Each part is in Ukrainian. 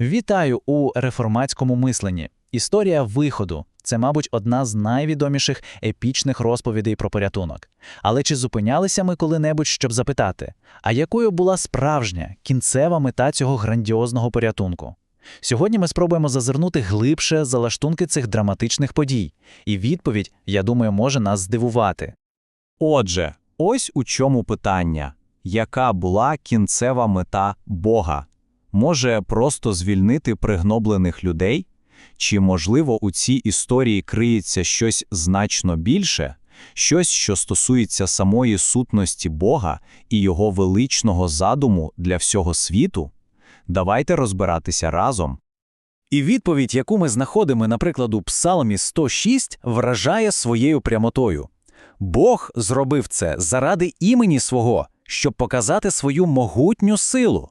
Вітаю у реформатському мисленні. Історія виходу це, мабуть, одна з найвідоміших епічних розповідей про порятунок. Але чи зупинялися ми коли-небудь, щоб запитати, а якою була справжня кінцева мета цього грандіозного порятунку? Сьогодні ми спробуємо зазирнути глибше за лаштунки цих драматичних подій, і відповідь, я думаю, може нас здивувати. Отже, ось у чому питання. Яка була кінцева мета Бога? Може, просто звільнити пригноблених людей? Чи, можливо, у цій історії криється щось значно більше? Щось, що стосується самої сутності Бога і його величного задуму для всього світу? Давайте розбиратися разом. І відповідь, яку ми знаходимо, наприклад, у Псалмі 106, вражає своєю прямотою. Бог зробив це заради імені свого, щоб показати свою могутню силу.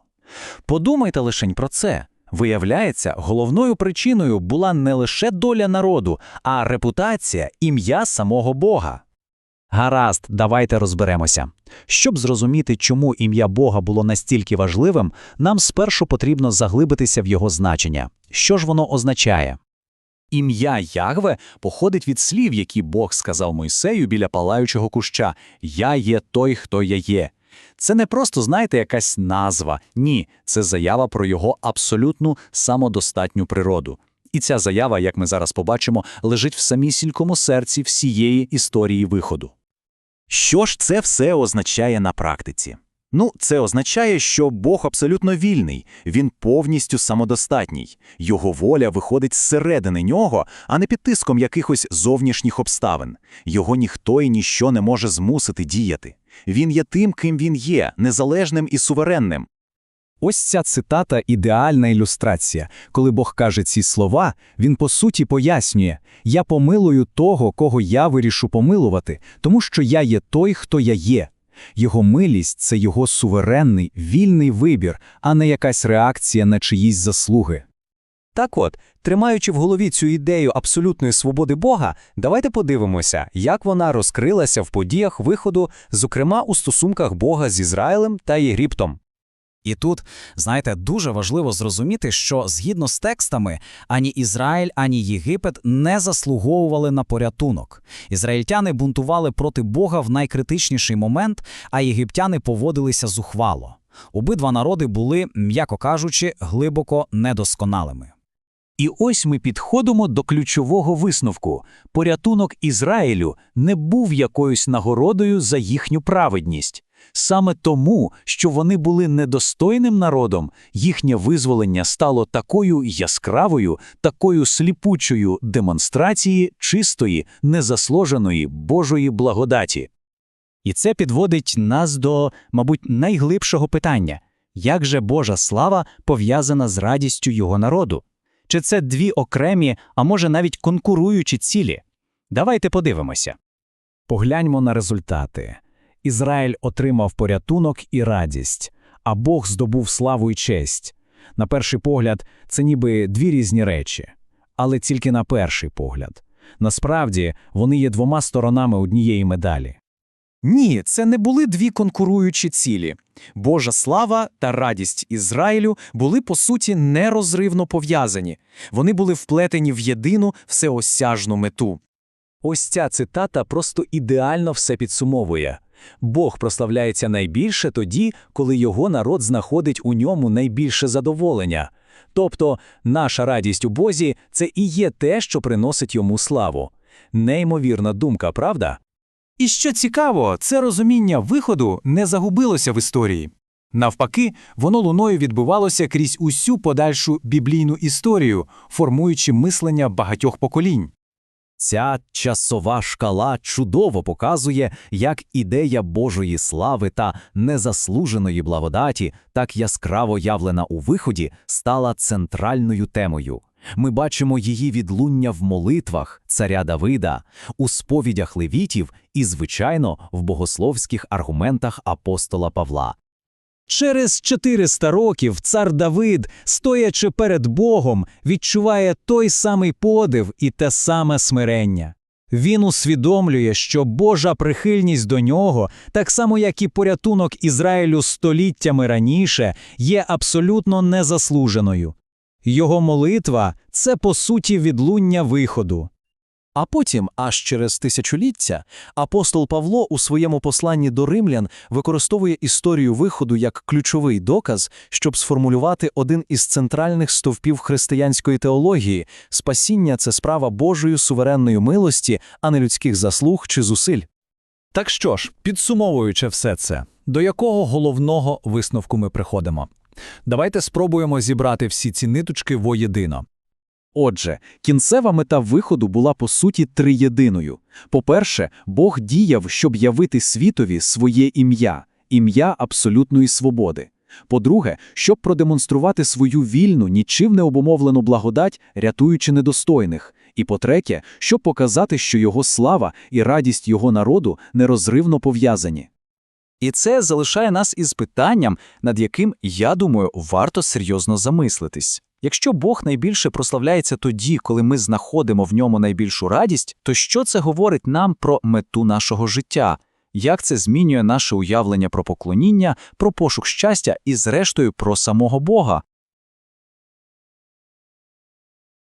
Подумайте лишень про це. Виявляється, головною причиною була не лише доля народу, а репутація, ім'я самого Бога. Гаразд, давайте розберемося. Щоб зрозуміти, чому ім'я Бога було настільки важливим, нам спершу потрібно заглибитися в його значення. Що ж воно означає? Ім'я Ягве походить від слів, які Бог сказав Мойсею біля палаючого куща Я є той, хто я є. Це не просто, знаєте, якась назва. Ні, це заява про його абсолютну самодостатню природу. І ця заява, як ми зараз побачимо, лежить в самісінькому серці всієї історії виходу. Що ж це все означає на практиці? Ну, це означає, що Бог абсолютно вільний, він повністю самодостатній. Його воля виходить зсередини нього, а не під тиском якихось зовнішніх обставин. Його ніхто і ніщо не може змусити діяти. Він є тим, ким він є, незалежним і суверенним. Ось ця цитата ідеальна ілюстрація. Коли Бог каже ці слова, він по суті пояснює: Я помилую того, кого я вирішу помилувати, тому що я є той, хто я є. Його милість це його суверенний, вільний вибір, а не якась реакція на чиїсь заслуги. Так от, тримаючи в голові цю ідею абсолютної свободи Бога, давайте подивимося, як вона розкрилася в подіях виходу, зокрема у стосунках Бога з Ізраїлем та Єгиптом. І тут, знаєте, дуже важливо зрозуміти, що згідно з текстами, ані Ізраїль, ані Єгипет не заслуговували на порятунок. Ізраїльтяни бунтували проти Бога в найкритичніший момент, а єгиптяни поводилися зухвало. Обидва народи були, м'яко кажучи, глибоко недосконалими. І ось ми підходимо до ключового висновку: порятунок Ізраїлю не був якоюсь нагородою за їхню праведність. Саме тому, що вони були недостойним народом, їхнє визволення стало такою яскравою, такою сліпучою демонстрації чистої, незаслуженої Божої благодаті. І це підводить нас до, мабуть, найглибшого питання як же Божа слава пов'язана з радістю його народу? Чи це дві окремі, а може навіть конкуруючі цілі? Давайте подивимося. Погляньмо на результати. Ізраїль отримав порятунок і радість, а Бог здобув славу і честь. На перший погляд, це ніби дві різні речі, але тільки на перший погляд. Насправді, вони є двома сторонами однієї медалі. Ні, це не були дві конкуруючі цілі. Божа слава та радість Ізраїлю були по суті нерозривно пов'язані. Вони були вплетені в єдину всеосяжну мету. Ось ця цитата просто ідеально все підсумовує. Бог прославляється найбільше тоді, коли його народ знаходить у ньому найбільше задоволення. Тобто, наша радість у Бозі це і є те, що приносить йому славу. Неймовірна думка, правда? І що цікаво, це розуміння виходу не загубилося в історії. Навпаки, воно луною відбувалося крізь усю подальшу біблійну історію, формуючи мислення багатьох поколінь. Ця часова шкала чудово показує, як ідея Божої слави та незаслуженої благодаті, так яскраво явлена у виході, стала центральною темою. Ми бачимо її відлуння в молитвах царя Давида, у сповідях левітів і, звичайно, в богословських аргументах апостола Павла. Через 400 років цар Давид, стоячи перед Богом, відчуває той самий подив і те саме смирення. Він усвідомлює, що Божа прихильність до нього, так само як і порятунок Ізраїлю століттями раніше, є абсолютно незаслуженою. Його молитва це по суті відлуння виходу. А потім, аж через тисячоліття, апостол Павло у своєму посланні до римлян використовує історію виходу як ключовий доказ, щоб сформулювати один із центральних стовпів християнської теології – спасіння – це справа Божої суверенної милості, а не людських заслуг чи зусиль. Так що ж, підсумовуючи все це, до якого головного висновку ми приходимо? Давайте спробуємо зібрати всі ці ниточки воєдино. Отже, кінцева мета виходу була по суті триєдиною. По-перше, Бог діяв, щоб явити світові своє ім'я, ім'я абсолютної свободи. По-друге, щоб продемонструвати свою вільну, нічим не обумовлену благодать, рятуючи недостойних. І по-третє, щоб показати, що його слава і радість його народу нерозривно пов'язані. І це залишає нас із питанням, над яким, я думаю, варто серйозно замислитись. Якщо Бог найбільше прославляється тоді, коли ми знаходимо в ньому найбільшу радість, то що це говорить нам про мету нашого життя? Як це змінює наше уявлення про поклоніння, про пошук щастя і, зрештою, про самого Бога?